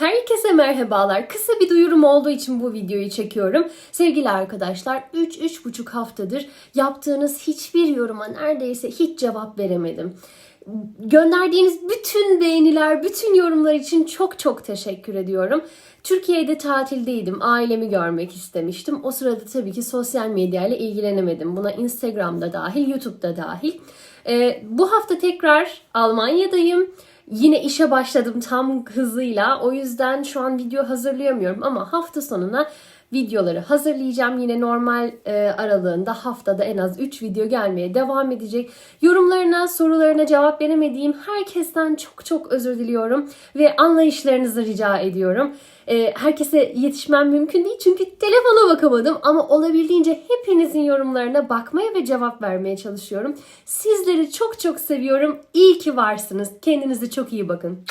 Herkese merhabalar. Kısa bir duyurum olduğu için bu videoyu çekiyorum. Sevgili arkadaşlar 3-3,5 haftadır yaptığınız hiçbir yoruma neredeyse hiç cevap veremedim. Gönderdiğiniz bütün beğeniler, bütün yorumlar için çok çok teşekkür ediyorum. Türkiye'de tatildeydim. Ailemi görmek istemiştim. O sırada tabii ki sosyal medyayla ilgilenemedim. Buna Instagram'da dahil, YouTube'da dahil. Ee, bu hafta tekrar Almanya'dayım. Yine işe başladım tam hızıyla. O yüzden şu an video hazırlayamıyorum ama hafta sonuna videoları hazırlayacağım. Yine normal e, aralığında haftada en az 3 video gelmeye devam edecek. Yorumlarına, sorularına cevap veremediğim herkesten çok çok özür diliyorum ve anlayışlarınızı rica ediyorum. E, herkese yetişmem mümkün değil çünkü telefona bakamadım ama olabildiğince hepinizin yorumlarına bakmaya ve cevap vermeye çalışıyorum. Sizleri çok çok seviyorum. İyi ki varsınız. Kendinize çok iyi bakın.